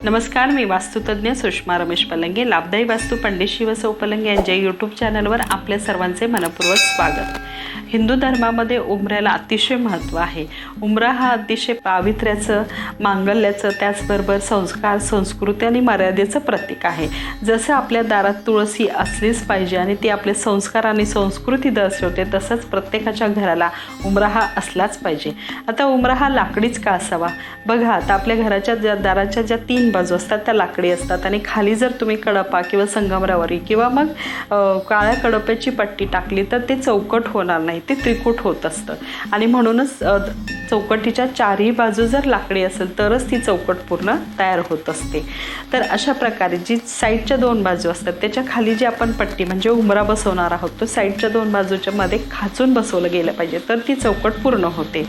नमस्कार मी वास्तुतज्ञ सुषमा रमेश पलंगे लाभदायी वास्तू पंडित शिवसौ पलंगे यांच्या यूट्यूब चॅनलवर आपल्या सर्वांचे मनपूर्वक स्वागत. हिंदू धर्मामध्ये उमऱ्याला अतिशय महत्त्व आहे. उमरा हा अतिशय पावित्र्याचं मांगल्याचं त्याचबरोबर संस्कार संस्कृती आणि मर्यादेचं प्रतीक आहे. जसं आपल्या दारात तुळशी असलीच पाहिजे आणि ती आपले संस्कार आणि संस्कृती दर्शवते तसंच प्रत्येकाच्या घराला उमरा हा असलाच पाहिजे. आता उमरा हा लाकडीच का असावा? बघा आता आपल्या घराच्या ज्या दाराच्या ज्या तीन बाजू असतात त्या लाकडी असतात आणि खाली जर तुम्ही कडपा किंवा संगमरावरी किंवा मग काळ्या कडप्याची पट्टी टाकली तर ते चौकट होणार नाही ते त्रिकूट होत असतं. आणि म्हणूनच चौकटीच्या चारही बाजू जर लाकडी असेल तरच ती चौकट पूर्ण तयार होत असते. तर अशा प्रकारे जी साईडच्या दोन बाजू असतात त्याच्याखाली जी आपण पट्टी म्हणजे उमरा बसवणार आहोत तो साईडच्या दोन बाजूच्या मध्ये खाचून बसवलं गेलं पाहिजे तर ती चौकट पूर्ण होते.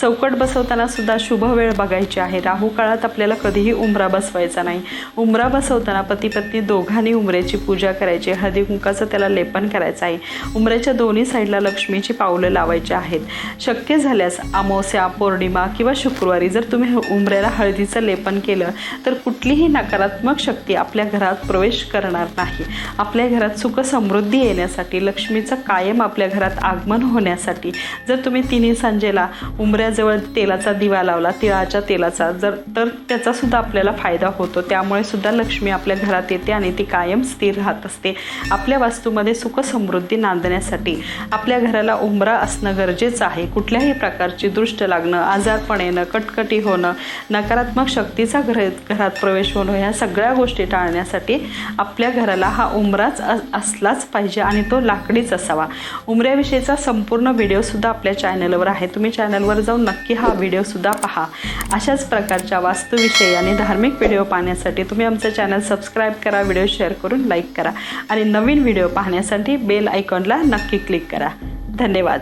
चौकट बसवताना सुद्धा शुभ वेळ बघायची आहे. राहू काळात आपल्याला कधीही उमरा बसवायचा नाही. उमरा बसवताना पती पत्नी दोघांनी उमऱ्याची पूजा करायची हळदी कुंकाचं त्याला लेपन करायचं आहे. उमऱ्याच्या दोन्ही साईडला लक्ष्मीची पावलं लावायची आहेत. शक्य झाल्यास अमावस्या पौर्णिमा किंवा शुक्रवारी जर तुम्ही उमऱ्याला हळदीचं लेपन केलं तर कुठलीही नकारात्मक शक्ती आपल्या घरात प्रवेश करणार नाही. आपल्या घरात सुख समृद्धी येण्यासाठी लक्ष्मीचं कायम आपल्या घरात आगमन होण्यासाठी जर तुम्ही तिन्ही सांजेला उमऱ्याजवळ तेलाचा दिवा लावला तिळाच्या तेलाचा जर तर त्याचासुद्धा आपल्याला फायदा होतो. त्यामुळे सुद्धा लक्ष्मी आपल्या घरात येते आणि ती कायम स्थिर राहत असते. आपल्या वास्तूमध्ये सुख समृद्धी नांदण्यासाठी आपल्या घराला उमरा असणं गरजेचं आहे. कुठल्याही प्रकारची दृष्ट लागणं आजारपण येणं कटकटी होणं नकारात्मक शक्तीचा घर घरात प्रवेश होणं ह्या सगळ्या गोष्टी टाळण्यासाठी आपल्या घराला हा उमराच अस- असलाच पाहिजे आणि तो लाकडीच असावा. उमऱ्याविषयीचा संपूर्ण व्हिडिओसुद्धा आपल्या चॅनलवर आहे. तुम्ही चॅनलवर जाऊन नक्की हा व्हिडिओसुद्धा पहा. अशाच प्रकारच्या वास्तूविषयी आणि धार्मिक व्हिडिओ पाहण्यासाठी तुम्ही आमचं चॅनल सबस्क्राईब करा व्हिडिओ शेअर करून लाईक करा आणि नवीन व्हिडिओ पाहण्यासाठी बेल आयकॉनला नक्की क्लिक करा. धन्यवाद.